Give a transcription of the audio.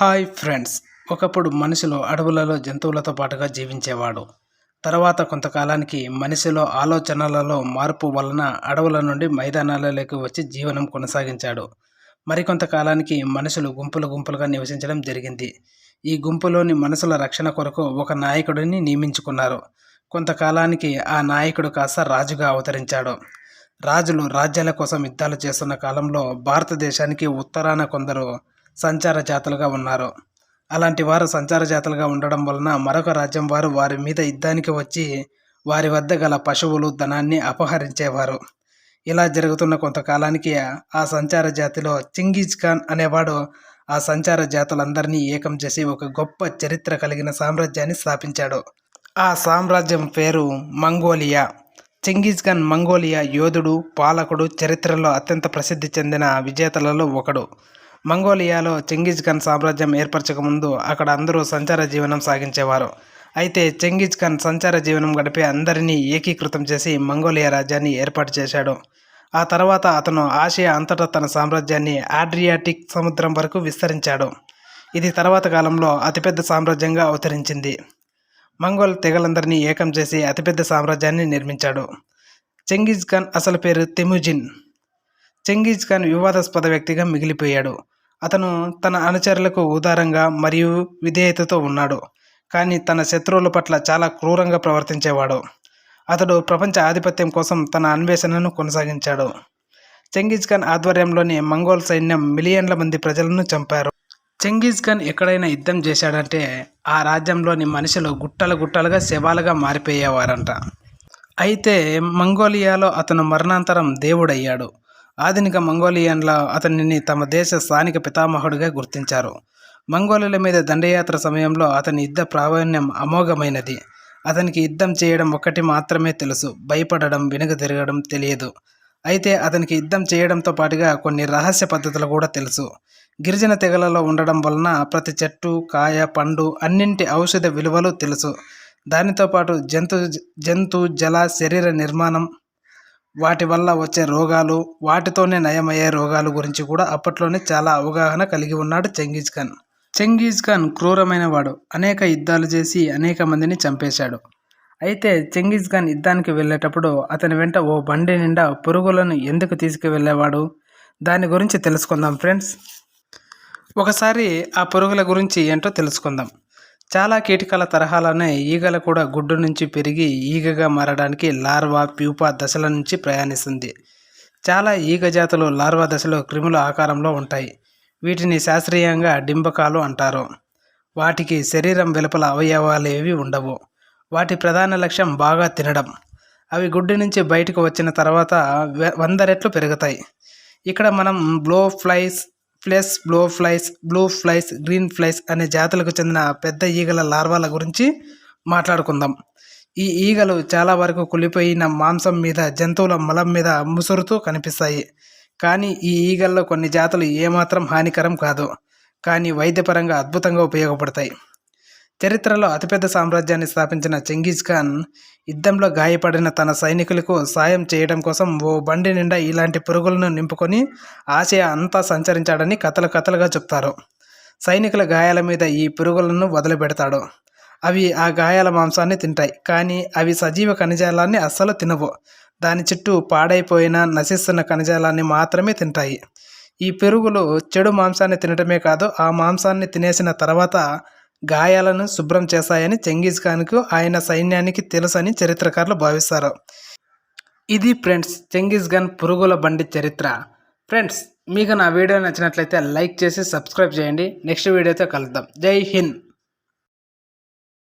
Hi friends. ఒకప్పుడు మనుషులు అడవులలో జంతువులతో పాటుగా జీవించేవాడు. తర్వాత కొంతకాలానికి మనిషిలో ఆలోచనలలో మార్పు వలన అడవుల నుండి మైదానాలలోకి వచ్చి జీవనం కొనసాగించాడు. మరికొంతకాలానికి మనుషులు గుంపులు గుంపులుగా నివసించడం జరిగింది. ఈ గుంపులోని మనుషుల రక్షణ కొరకు ఒక నాయకుడిని నియమించుకున్నారు. కొంతకాలానికి ఆ నాయకుడు కాస్త రాజుగా అవతరించాడు. రాజులు రాజ్యాల కోసం యుద్ధాలు చేస్తున్న కాలంలో భారతదేశానికి ఉత్తరాన కొందరు సంచార జాతులుగా ఉన్నారు. అలాంటి వారు సంచార జాతులుగా ఉండడం వలన మరొక రాజ్యం వారు వారి మీద యుద్ధానికి వచ్చి వారి వద్ద గల పశువులు ధనాన్ని అపహరించేవారు. ఇలా జరుగుతున్న కొంతకాలానికి ఆ సంచార జాతిలో చింగీజ్ ఖాన్ అనేవాడు ఆ సంచార జాతులందరినీ ఏకం చేసి ఒక గొప్ప చరిత్ర కలిగిన సామ్రాజ్యాన్ని స్థాపించాడు. ఆ సామ్రాజ్యం పేరు మంగోలియా. చెంగిజ్ ఖాన్ మంగోలియా యోధుడు పాలకుడు చరిత్రలో అత్యంత ప్రసిద్ధి చెందిన విజేతలలో ఒకడు. మంగోలియాలో చెంగిజ్ ఖాన్ సామ్రాజ్యం ఏర్పరచక ముందు అక్కడ అందరూ సంచార జీవనం సాగించేవారు. అయితే చెంగిజ్ ఖాన్ సంచార జీవనం గడిపి అందరినీ ఏకీకృతం చేసి మంగోలియా రాజ్యాన్ని ఏర్పాటు చేశాడు. ఆ తర్వాత అతను ఆసియా అంతటా తన సామ్రాజ్యాన్ని ఆడ్రియాటిక్ సముద్రం వరకు విస్తరించాడు. ఇది తర్వాత కాలంలో అతిపెద్ద సామ్రాజ్యంగా అవతరించింది. మంగోల్ తెగలందరినీ ఏకం చేసి అతిపెద్ద సామ్రాజ్యాన్ని నిర్మించాడు. చెంగిజ్ ఖాన్ అసలు పేరు తెముజిన్. చెంగీజ్ ఖాన్ వివాదాస్పద వ్యక్తిగా మిగిలిపోయాడు. అతను తన అనుచరులకు ఉదారంగా మరియు విధేయతతో ఉన్నాడు. కానీ తన శత్రువుల పట్ల చాలా క్రూరంగా ప్రవర్తించేవాడు. అతడు ప్రపంచ ఆధిపత్యం కోసం తన అన్వేషణను కొనసాగించాడు. చెంగీజ్ ఖాన్ ఆధ్వర్యంలోని మంగోల్ సైన్యం మిలియన్ల మంది ప్రజలను చంపారు. చెంగీజ్ ఖాన్ ఎక్కడైనా యుద్ధం చేశాడంటే ఆ రాజ్యంలోని మనుషులు గుట్టలు గుట్టలుగా శవాలుగా మారిపోయేవారంట. అయితే మంగోలియాలో అతను మరణాంతరం దేవుడయ్యాడు. ఆధునిక మంగోలియన్ల అతనిని తమ దేశ స్థానిక పితామహుడిగా గుర్తించారు. మంగోలుల మీద దండయాత్ర సమయంలో అతని యుద్ధ ప్రావీణ్యం అమోఘమైనది. అతనికి యుద్ధం చేయడం ఒక్కటి మాత్రమే తెలుసు. భయపడడం వెనుక తిరగడం తెలియదు. అయితే అతనికి యుద్ధం చేయడంతో పాటుగా కొన్ని రహస్య పద్ధతులు కూడా తెలుసు. గిరిజన తెగలలో ఉండడం వలన ప్రతి చెట్టు కాయ పండు అన్నింటి ఔషధ విలువలు తెలుసు. దానితో పాటు జంతు జంతు జల శరీర నిర్మాణం వాటి వల్ల వచ్చే రోగాలు వాటితోనే నయమయ్యే రోగాల గురించి కూడా అప్పట్లోనే చాలా అవగాహన కలిగి ఉన్నాడు చెంగీజ్ ఖాన్. చెంగీజ్ ఖాన్ క్రూరమైన వాడు. అనేక యుద్ధాలు చేసి అనేక మందిని చంపేశాడు. అయితే చెంగీజ్ ఖాన్ యుద్ధానికి వెళ్ళేటప్పుడు అతని వెంట ఓ బండి నిండా పురుగులను ఎందుకు తీసుకువెళ్ళేవాడు? దాని గురించి తెలుసుకుందాం ఫ్రెండ్స్. ఒకసారి ఆ పురుగుల గురించి ఏంటో తెలుసుకుందాం. చాలా కీటకాల తరహాలోనే ఈగలు కూడా గుడ్డు నుంచి పెరిగి ఈగగా మారడానికి లార్వా ప్యూపా దశల నుంచి ప్రయాణిస్తుంది. చాలా ఈగ జాతులు లార్వా దశలో క్రిముల ఆకారంలో ఉంటాయి. వీటిని శాస్త్రీయంగా డింబకాలు అంటారు. వాటికి శరీరం వెలుపల అవయవాలు ఏవి ఉండవు. వాటి ప్రధాన లక్ష్యం బాగా తినడం. అవి గుడ్డు నుంచి బయటకు వచ్చిన తర్వాత వంద రెట్లు పెరుగుతాయి. ఇక్కడ మనం blow flies flies blow flies blue flies green flies అనే జాతులకు చెందిన పెద్ద ఈగల లార్వాల గురించి మాట్లాడుకుందాం. ఈ ఈగలు చాలా వరకు కులిపోయిన మాంసం మీద జంతువుల మలం మీద ముసురుతూ కనిపిస్తాయి. కానీ ఈ ఈగల్లో కొన్ని జాతులు ఏమాత్రం హానికరం కాదు. కానీ వైద్యపరంగా అద్భుతంగా ఉపయోగపడతాయి. చరిత్రలో అతిపెద్ద సామ్రాజ్యాన్ని స్థాపించిన చెంగీజ్ ఖాన్ యుద్ధంలో గాయపడిన తన సైనికులకు సాయం చేయడం కోసం ఓ బండి నిండా ఇలాంటి పురుగులను నింపుకొని ఆసియా అంతా సంచరించాడని కథలు కథలుగా చెప్తారు. సైనికుల గాయాల మీద ఈ పురుగులను వదిలిపెడతాడు. అవి ఆ గాయాల మాంసాన్ని తింటాయి కానీ అవి సజీవ ఖనిజాలాన్ని అస్సలు తినవు. దాని చుట్టూ పాడైపోయిన నశిస్తున్న ఖనిజాలాన్ని మాత్రమే తింటాయి. ఈ పెరుగులు చెడు మాంసాన్ని తినటమే కాదు ఆ మాంసాన్ని తినేసిన తర్వాత గాయాలను శుభ్రం చేశాయని చెంగీజ్ ఖాన్కు ఆయన సైన్యానికి తెలుసని చరిత్రకారులు భావిస్తారు. ఇది ఫ్రెండ్స్ చెంగీజ్ ఖాన్ పురుగుల బండి చరిత్ర. ఫ్రెండ్స్ మీకు నా వీడియో నచ్చినట్లయితే లైక్ చేసి సబ్స్క్రైబ్ చేయండి. నెక్స్ట్ వీడియోతో కలుద్దాం. జై హింద్!